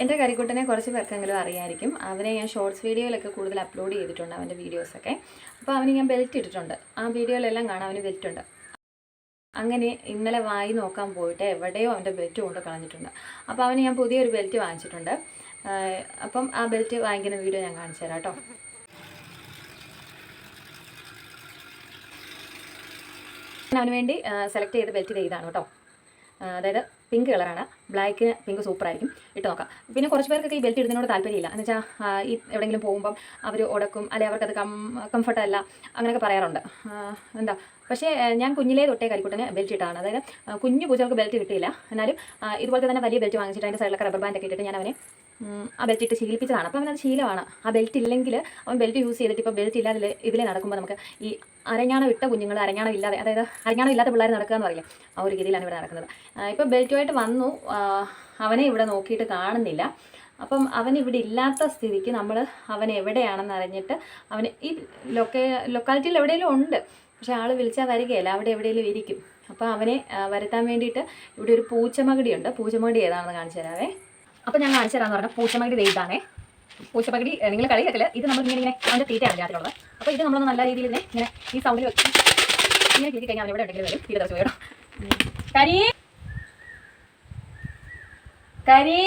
എന്റെ കരിക്കുട്ടനെ കുറച്ച് പേർക്കെങ്കിലും അറിയായിരിക്കും. അവനെ ഞാൻ ഷോർട്സ് വീഡിയോയിലൊക്കെ കൂടുതൽ അപ്ലോഡ് ചെയ്തിട്ടുണ്ട് അവന്റെ വീഡിയോസൊക്കെ അപ്പോൾ അവന് ഞാൻ ബെൽറ്റ് ഇട്ടിട്ടുണ്ട്. ആ വീഡിയോയിലെല്ലാം കാണാൻ അവന് ബെൽറ്റ് ഉണ്ട്. അങ്ങനെ ഇന്നലെ വായി നോക്കാൻ പോയിട്ട് എവിടെയോ അവന്റെ ബെൽറ്റ് കൊണ്ട് കളഞ്ഞിട്ടുണ്ട്. അപ്പോൾ അവന് ഞാൻ പുതിയൊരു ബെൽറ്റ് വാങ്ങിച്ചിട്ടുണ്ട്. അപ്പം ആ ബെൽറ്റ് വാങ്ങിക്കുന്ന വീഡിയോ ഞാൻ കാണിച്ചു തരാം കേട്ടോ. അവന് വേണ്ടി സെലക്ട് ചെയ്ത ബെൽറ്റ് ചെയ്താണ് കേട്ടോ. അതായത് പിങ്ക് കളറാണ് ബ്ലാക്കിന് പിങ്ക് സൂപ്പറായിരിക്കും ഇട്ട് നോക്കാം. പിന്നെ കുറച്ച് പേർക്കൊക്കെ ഈ ബെൽറ്റ് ഇടുന്നതിനോട് താല്പര്യമില്ല. എന്ന് വെച്ചാൽ ഈ എവിടെയെങ്കിലും പോകുമ്പം അവർ ഉടക്കും അല്ലെങ്കിൽ അവർക്കത് കം കംഫർട്ട് അല്ല. അങ്ങനെയൊക്കെ പറയാറുണ്ട്. എന്താ? പക്ഷേ ഞാൻ കുഞ്ഞിലേ തൊട്ടേ കരിക്കുട്ടന് ബെൽറ്റ് ഇട്ടാണ്. അതായത് കുഞ്ഞു പൂച്ചകൾക്ക് ബെൽറ്റ് കിട്ടിയില്ല. എന്നാലും ഇതുപോലെ തന്നെ വലിയ ബെൽറ്റ് വാങ്ങിച്ചിട്ട് അതിന്റെ സൈഡിലൊക്കെ റബ്ബർ ബാൻഡൊക്കെ ഇട്ടിട്ട് ഞാൻ അവനെ ആ ബെൽറ്റ് ഇട്ട് ശീലിപ്പിച്ചതാണ്. അപ്പോൾ അവനത് ശീലമാണ്. ആ ബെൽറ്റ് ഇല്ലെങ്കിൽ അവൻ ബെൽറ്റ് യൂസ് ചെയ്തിട്ട് ഇപ്പോൾ ബെൽറ്റ് ഇല്ലാതെ ഇതിലെ നടക്കുമ്പോൾ നമുക്ക് ഈ അരഞ്ഞാണം ഇട്ട കുഞ്ഞുങ്ങൾ അരഞ്ഞാണം ഇല്ലാതെ അതായത് അരഞ്ഞാണം ഇല്ലാത്ത പിള്ളേർ നടക്കുക എന്ന് ആ ഒരു രീതിയിലാണ് ഇവിടെ നടക്കുന്നത്. ഇപ്പോൾ ബെൽറ്റുമായിട്ട് വന്നു. അവനെ ഇവിടെ നോക്കിയിട്ട് കാണുന്നില്ല. അപ്പം അവൻ ഇവിടെ ഇല്ലാത്ത സ്ഥിതിക്ക് നമ്മൾ അവൻ എവിടെയാണെന്ന് അറിഞ്ഞിട്ട് അവന് ഈ ലൊക്കേ ലൊക്കാലിറ്റിയിൽ എവിടെയെങ്കിലും ഉണ്ട്. പക്ഷേ ആൾ വിളിച്ചാൽ വരികയില്ല. അവിടെ എവിടെയെങ്കിലും ഇരിക്കും. അപ്പോൾ അവനെ വരുത്താൻ വേണ്ടിയിട്ട് ഇവിടെ ഒരു പൂച്ചമകടിയുണ്ട് പൂച്ചമകടി ഏതാണെന്ന് കാണിച്ചു തരാവേ. അപ്പോൾ ഞാൻ കാണിച്ചു തരാമെന്ന് പറഞ്ഞാൽ പൂച്ചമകടി ദൈതാണേ പൂച്ചപ്പകടി നിങ്ങൾ കളിയാക്കില്ല ഇത് നമ്മൾ ഇങ്ങനെ ഇങ്ങനെ അവന്റെ തീറ്റയാണ് രാത്രിയുള്ളത് അപ്പോൾ ഇത് നമ്മളൊന്ന് നല്ല രീതിയിൽ ഇങ്ങനെ ഇങ്ങനെ ഈ സൗണ്ടിൽ വെച്ച് ഇങ്ങനെ കീറ്റി കഴിഞ്ഞാൽ അവിടെ ഉണ്ടെങ്കിൽ വരും. തീരെ ദിവസം വേണം കരി! കരി!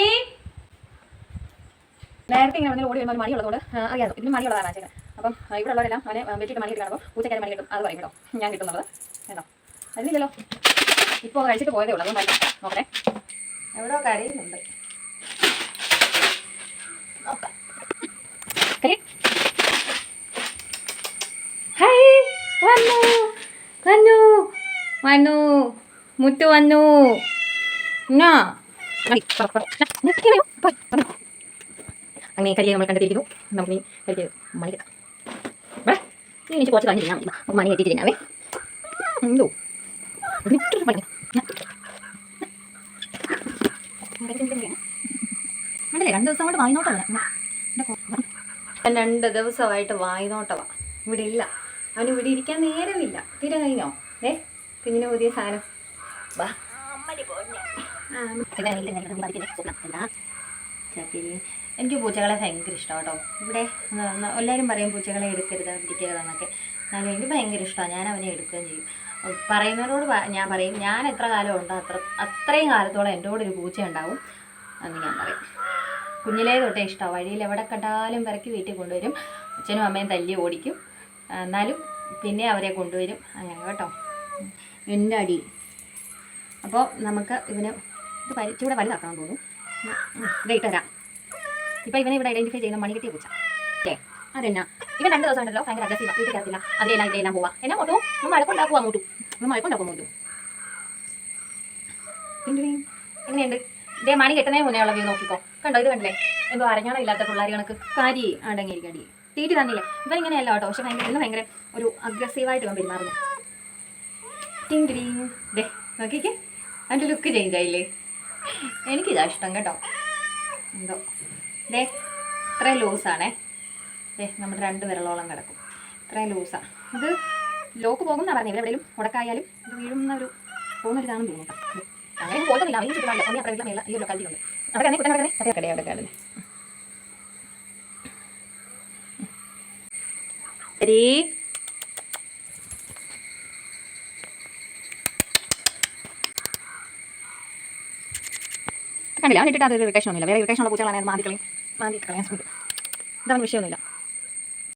നേരത്തെ ഇങ്ങനെ ഓടി വരുമ്പോൾ മണി ഉള്ളതുകൊണ്ട് അറിയാമോ ഇതിന് മണിയുള്ളതാണ് ആച്ചേക്കാൻ അപ്പം ഇവിടെ ഉള്ളവരെല്ലാം അവനെ വെച്ചിട്ട് മണി കിട്ടുമ്പോൾ പൂച്ചക്കാരെ മണി കിട്ടും. അത് പറയും കേട്ടോ. ഞാൻ കിട്ടുന്നത്. കേട്ടോ. അതിലില്ലല്ലോ ഇപ്പോൾ കഴിച്ചിട്ട് പോയതേ ഉള്ളൂ. അതുകൊണ്ടല്ല നോക്കണേ എവിടെയോ കരയുന്നുണ്ട് നോക്കാം കരി ഹായ് വന്നു വന്നു വന്നു. മുത്തു വന്നു. ഞാ അങ്ങനെ കരിയെ നമ്മൾ കണ്ടെത്തിയിരിക്കുന്നു നമുക്ക് നീ കരിക്ക് മണി കിട്ടാം. നീ എനിക്ക് കുറച്ച് കഴിഞ്ഞ് ചെയ്യാം. നമുക്ക് മണി കെട്ടിയിട്ട് ഞാവേ എന്തോ? മണി. ഉണ്ടല്ലേ രണ്ട് ദിവസം കൊണ്ട് ഞാൻ രണ്ട് ദിവസമായിട്ട് വാങ്ങിനോട്ടവാ ഇവിടെ ഇല്ല അവന് ഇവിടെ ഇരിക്കാൻ നേരമില്ല. തീരെ കഴിഞ്ഞോ? കുഞ്ഞിന് പുതിയ സാധനം. വാ. ആ, ചാക്കിരി എനിക്ക് പൂച്ചകളെ ഭയങ്കര ഇഷ്ടമാണ് കേട്ടോ. ഇവിടെ എല്ലാവരും പറയും പൂച്ചകളെ എടുക്കരുത് പിടിക്കരുത് എന്നൊക്കെ എന്നാലും എനിക്ക് ഭയങ്കര ഇഷ്ടമാണ്. ഞാൻ അവനെ എടുക്കുകയും ചെയ്യും. പറയുന്നവരോട് ഞാൻ പറയും ഞാൻ എത്ര കാലം ഉണ്ടോ? അത്ര അത്രയും കാലത്തോളം എന്റെ കൂടെ ഒരു പൂച്ച ഉണ്ടാവും എന്ന് ഞാൻ പറയും. കുഞ്ഞിലേ തൊട്ടേ ഇഷ്ടമാണ് വഴിയിൽ എവിടെ കണ്ടാലും പിറക്കി വീട്ടിൽ കൊണ്ടുവരും. അച്ഛനും അമ്മയും തല്ലി ഓടിക്കും. എന്നാലും പിന്നെ അവരെ കൊണ്ടുവരും. അങ്ങനെ കേട്ടോ. എന്റെ അടി അപ്പോൾ നമുക്ക് ഇവന് ഇത് പരിച്ചൂടെ വലുതാക്കണം തോന്നുന്നു. വെയിറ്റ് തരാം ഇപ്പം ഇവനെ ഇവിടെ ഐഡന്റിഫൈ ചെയ്യുന്ന മണികെട്ടിയ പൂച്ച. ഓക്കെ അതെന്നാ? ഇവൻ രണ്ട് ദിവസം ഉണ്ടല്ലോ ഭയങ്കര അഗ്രസീവ് വീട്ടിൽ കയറത്തില്ല അതിലെല്ലാം ഇതിലെല്ലാം പോവാ. എന്നാ മോട്ടു? നമ്മൾ മഴക്കുണ്ടാക്കുവാ മോട്ടു. നമ്മൾ മഴക്കുണ്ടാക്കും മോട്ടു. എങ്ങനെയുണ്ട്? ഇതേ മണി കെട്ടുന്നതിന് മുന്നേ ഉള്ള വ്യൂ നോക്കിക്കോ. കണ്ടോ ഇത് കണ്ടില്ലേ? എന്തോ അരഞ്ഞാണം ഇല്ലാത്ത പിള്ളേർ കണക്ക് കാരി അടങ്ങിയിരിക്കും അടി. തീറ്റി തന്നില്ല? ഇവൻ ഇങ്ങനെയല്ല കേട്ടോ. പക്ഷെ ഭയങ്കര ഇന്ന് ഭയങ്കര ഒരു അഗ്രസീവായിട്ട് ഇവൻ പെരുമാറുന്നു. ടിങ് ടിങ്. ദേ നോക്കിക്കേ. അതിന്റെ ലുക്ക് ചേഞ്ച് ആയില്ലേ? എനിക്കിതാ ഇഷ്ടം കേട്ടോ. എന്തോ. ദേ ഇത്ര ലൂസാണേ ദേ നമ്മൾ രണ്ട് വിരളോളം കിടക്കും. ഇത്ര ലൂസാണ് ഇത് ലോക്ക് പോകുന്ന പറഞ്ഞു. എവിടെയും ഉടക്കായാലും ഇത് വീഴുന്ന ഒരു പോകുന്നൊരിതാണെന്ന് തോന്നുന്നു. അങ്ങനെ പോകുന്നില്ല അവന് ചുറ്റുപാടില്ല. ഒന്നേ അത്ര മേല ഈ ഒരു ഉണ്ട്. അവിടെ തന്നെ കുട്ടനെ കിടക്കണേ അതേ കടയെ അവിടെ കിടന്നെ ശരി കണ്ടില്ല. അവൻ ഇട്ടിട്ട് അതൊരു ഇറിറ്റേഷൻ ഒന്നുമില്ല. വേറെ ഇറിറ്റേഷൻ ഉള്ള പൂച്ചകളാണ് മാന്തി കളയും മാന്തി കളയാൻ ശ്രമിക്കും ഇതാണ് വിഷയമൊന്നുമില്ല.